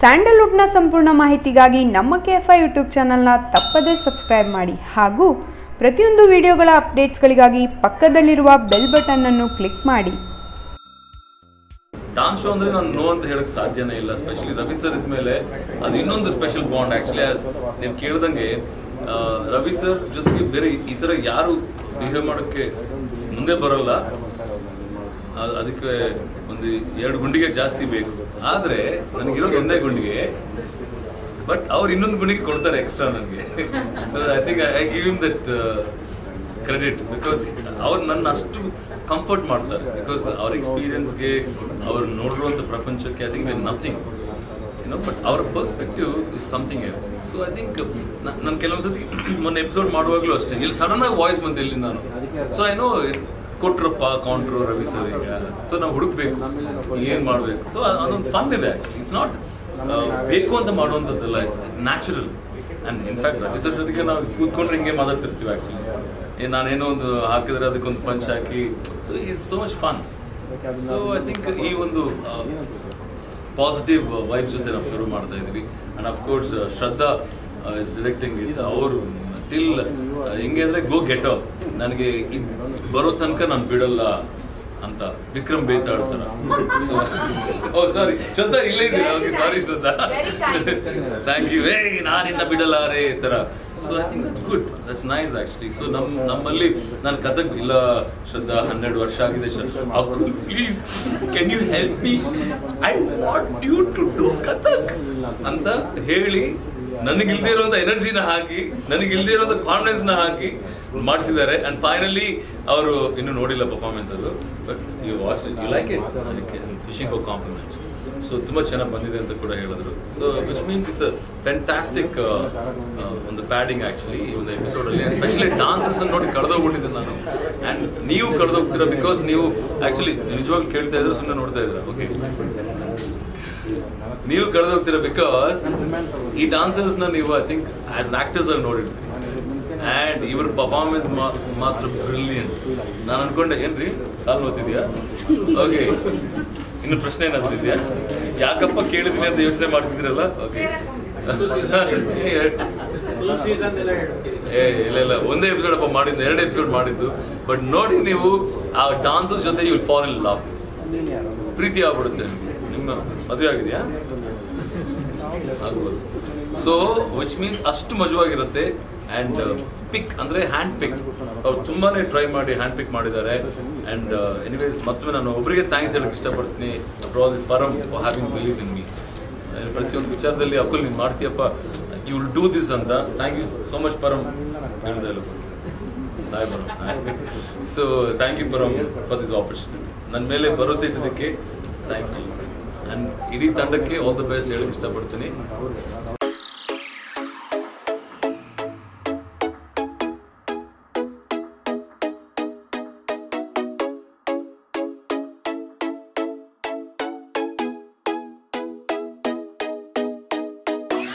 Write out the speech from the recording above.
ಸ್ಯಾಂಡಲ್ವುಡ್ನ ಸಂಪೂರ್ಣ ಮಾಹಿತಿಗಾಗಿ ನಮ್ಮ ಕೆ ಎಫ್ ಐ ಯೂಟ್ಯೂಬ್ ಚಾನಲ್ನ ತಪ್ಪದೇ ಸಬ್ಸ್ಕ್ರೈಬ್ ಮಾಡಿ ಹಾಗೂ ಪ್ರತಿಯೊಂದು ವಿಡಿಯೋಗಳ ಅಪ್ಡೇಟ್ಸ್ಗಳಿಗಾಗಿ ಪಕ್ಕದಲ್ಲಿರುವ ಬೆಲ್ ಬಟನ್ ಅನ್ನು ಕ್ಲಿಕ್ ಮಾಡಿ. ಡಾನ್ಸ್ ಶೋ ಅಂದ್ರೆ ನಾನು ನೋ ಅಂತ ಹೇಳಕ್ ಸಾಧ್ಯನೇ ಇಲ್ಲ, ಸ್ಪೆಷಲಿ ರವಿ ಸರ್ ಇದ್ಮೇಲೆ ಅದು ಇನ್ನೊಂದು ಸ್ಪೆಷಲ್ ಬಾಂಡ್ ಆಕ್ಚುಲಿ ನೀವು ಕೇಳ್ದಂಗೆ ರವಿ ಸರ್ ಜೊತೆಗೆ ಬೇರೆ ಈ ತರ ಯಾರು ಬಿಹೇವ್ ಮಾಡೋಕ್ಕೆ ಮುಂದೆ ಬರಲ್ಲ. ಅದಕ್ಕೆ ಒಂದು ಎರಡು ಗುಂಡಿಗೆ ಜಾಸ್ತಿ ಬೇಕು. ಆದ್ರೆ ನನಗಿರೋದು ಒಂದೇ ಗುಂಡಿಗೆ ಬಟ್ ಅವ್ರು ಇನ್ನೊಂದು ಗುಂಡಿಗೆ ಕೊಡ್ತಾರೆ ಎಕ್ಸ್ಟ್ರಾ ನನಗೆ. So I think I give him that credit because ಅವ್ರು ನನ್ನ ಅಷ್ಟು ಕಂಫರ್ಟ್ ಮಾಡ್ತಾರೆ. ಬಿಕಾಸ್ ಅವ್ರ ಎಕ್ಸ್ಪೀರಿಯನ್ಸ್ಗೆ ಅವ್ರು ನೋಡಿರುವಂಥ ಪ್ರಪಂಚಕ್ಕೆ ಐ ಥಿಂಕ್ ನಥಿಂಗ್ ಏನೋ ಬಟ್ ಅವರ perspective is something else so I think ನಾನು ಕೆಲವೊಂದು ಸತಿ ಮೊನ್ನೆ ಎಪಿಸೋಡ್ ಮಾಡುವಾಗಲೂ ಅಷ್ಟೇ. ಇಲ್ಲಿ ಸಡನ್ ಆಗಿ ವಾಯ್ಸ್ ಬಂತು ಇಲ್ಲಿ ನಾನು. ಸೊ ಏನೋ ಕೊಟ್ರಪ್ಪ ಕೌಂಟ್ರು ರವಿ ಸರ್ ಈಗ. ಸೊ ನಾವು ಹುಡುಕ್ಬೇಕು. ಏನ್ ಮಾಡಬೇಕು? ಸೊ ಅದೊಂದು ಫನ್ ಇದೆ ಇಟ್ಸ್ ನಾಟ್ ಬೇಕು ಅಂತ ಮಾಡುವಂಥದ್ದಲ್ಲ. It's natural and in fact Ravi sir ಜೊತೆಗೆ ನಾವು ಕೂತ್ಕೊಂಡ್ರೆ ಹಿಂಗೆ ಮಾತಾಡ್ತಿರ್ತೀವಿ ಆಕ್ಚುಲಿ ಏ, ನಾನೇನೋ ಒಂದು ಹಾಕಿದ್ರೆ ಅದಕ್ಕೊಂದು punch hockey. So it's so much fun so I think ಈ ಒಂದು ಪಾಸಿಟಿವ್ ವೈಬ್ಸ್ ಜೊತೆ ನಾವು ಶುರು ಮಾಡ್ತಾ ಇದ್ವಿ. And of course Shraddha is directing it ಅವರು ಟಿಲ್ ಹೆಂಗೆ ಅಂದ್ರೆ ಗೋ ಗೆಟ್ ಅಪ್ ನನಗೆ ಬರೋ ತನಕ ನಾನು ಬಿಡಲ್ಲ ಅಂತ. ವಿಕ್ರಮ್ ಬೇತಾಡ್ತಾರ ಓ ಸಾರಿ ಶ್ರದ್ಧಾ ಇಲ್ಲೇ ಇದ್ದೀರಾ? Okay sorry Shraddha. Thank you way ನಾನಿನ್ನ ಬಿಡಲ್ಲ ರೇ ಈ ತರ. So I think that's good that's nice actually so ನಮ್ ನಮ್ಮಲ್ಲಿ ನಾನು ಕಥಕ್ ಇಲ್ಲ ಶ್ರದ್ಧಾ ಹನ್ನೆರಡು ವರ್ಷ ಆಗಿದೆ Shraddha. Please can you help me I want you to do Kathak ಅಂತ ಹೇಳಿ ನನಗಿಲ್ದೇ ಇರುವಂತ ಎನರ್ಜಿನ ಹಾಕಿ ನನಗಿಲ್ದೇ ಇರುವಂತ ಕಾನ್ಫಿಡೆನ್ಸ್ನ ಹಾಕಿ ಮಾಡಿಸಿದ್ದಾರೆ. ಅಂಡ್ ಫೈನಲಿ ಅವರು ಇನ್ನು ನೋಡಿಲ್ಲ ಪರ್ಫಾರ್ಮೆನ್ಸ್ ಅದು but you watch you like it ಅದಕ್ಕೆ ಫಿಶಿಂಗ್ ಫಾರ್ ಕಾಂಪ್ಲಿಮೆಂಟ್ಸ್ ಸೊ ತುಂಬ ಚೆನ್ನಾಗಿ ಬಂದಿದೆ ಅಂತ ಕೂಡ ಹೇಳಿದ್ರು. So which means it's a fantastic ಒಂದು ಪ್ಯಾಡಿಂಗ್ ಆ್ಯಕ್ಚುಲಿ ಈ ಒಂದು ಎಪಿಸೋಡಲ್ಲಿ ಸ್ಪೆಷಲಿ ಡಾನ್ಸಸ್ ನೋಡಿ ಕಳೆದೋಗ್ಬಿಟ್ಟಿದ್ದೆ ನಾನು. ಆ್ಯಂಡ್ ನೀವು ಕಳೆದೋಗ್ತೀರಾ ಬಿಕಾಸ್ ನೀವು ಆ್ಯಕ್ಚುಲಿ ನಿಜವಾಗ್ಲೂ ಕೇಳ್ತಾ ಇದ್ರೆ ಸುಮ್ಮನೆ ನೋಡ್ತಾ ಇದ್ದೀರಾ. ಓಕೆ ನೀವು ಕಳೆದೋಗ್ತೀರಾ? ಬಿಕಾಸ್ ಈ ಡಾನ್ಸರ್ಸ್ನ ನೀವು ಐ ಥಿಂಕ್ ಆಸ್ ಆಕ್ಟರ್ಸ್ ಅಲ್ಲಿ ನೋಡಿರ್ತೀರಿ. ಆ್ಯಂಡ್ ಇವ್ರ ಪರ್ಫಾರ್ಮೆನ್ಸ್ ಮಾತ್ರ ಬ್ರಿಲಿಯಂಟ್ ನಾನು ಅನ್ಕೊಂಡೆ, ಏನ್ರಿ? ಕಾಲು ನೋತಿದ್ಯಾ? ಓಕೆ ಇನ್ನು ಪ್ರಶ್ನೆ ಏನಾದ್ರು ಇದೆಯಾ? ಯಾಕಪ್ಪ ಕೇಳಿದ್ವಿ ಅಂತ ಯೋಚನೆ ಮಾಡ್ತಿದ್ರಲ್ಲ ಏ, ಇಲ್ಲ ಇಲ್ಲ. ಒಂದೇ ಎಪಿಸೋಡ್ ಅಪ್ಪ ಮಾಡಿದ್ದು, ಎರಡು ಎಪಿಸೋಡ್ ಮಾಡಿದ್ದು. ಬಟ್ ನೋಡಿ ನೀವು, ಆ ಡಾನ್ಸಸ್ ಜೊತೆ ಯು ಫಾಲ್ ಇನ್ ಲವ್ ಪ್ರೀತಿ ಆಗ್ಬಿಡುತ್ತೆ ನಿಮ್ಗೆ. ನಿಮ್ಮ ಮದುವೆ ಆಗಿದೆಯಾ? ಆಗ್ಬೋದು. ಸೊ ವಿಚ್ ಮೀನ್ಸ್ ಅಷ್ಟು ಮಜವಾಗಿರುತ್ತೆ ಅಂಡ್ ಪಿಕ್ ಅಂದ್ರೆ ಹ್ಯಾಂಡ್ ಪಿಕ್ ಅವ್ರು ತುಂಬಾನೇ ಟ್ರೈ ಮಾಡಿ ಹ್ಯಾಂಡ್ ಪಿಕ್ ಮಾಡಿದ್ದಾರೆ ಅಂಡ್ ಎನಿವೇಸ್ ಮತ್ತೊಮ್ಮೆ ನಾನು ಒಬ್ಬರಿಗೆ ಥ್ಯಾಂಕ್ಸ್ ಹೇಳಕ್ ಇಷ್ಟಪಡ್ತೀನಿ. Param having believe in me ಪ್ರತಿಯೊಂದು ವಿಚಾರದಲ್ಲಿ ಅಕುಲ್ ನೀನು ಮಾಡ್ತೀಯಪ್ಪ ಯು ವಿಲ್ ಡೂ ದಿಸ್ ಅಂತ. Thank you so much Param ಹೇಳಿದೆ hi Param so thank you Param for this opportunity ನನ್ನ ಮೇಲೆ ಭರವಸೆ ಇಟ್ಟಿದ್ದಕ್ಕೆ ಥ್ಯಾಂಕ್ಸ್ ಅಂಡ್ ಇಡೀ ತಂಡಕ್ಕೆ ಆಲ್ ದ ಬೆಸ್ಟ್ ಹೇಳಕ್ ಇಷ್ಟಪಡ್ತೀನಿ.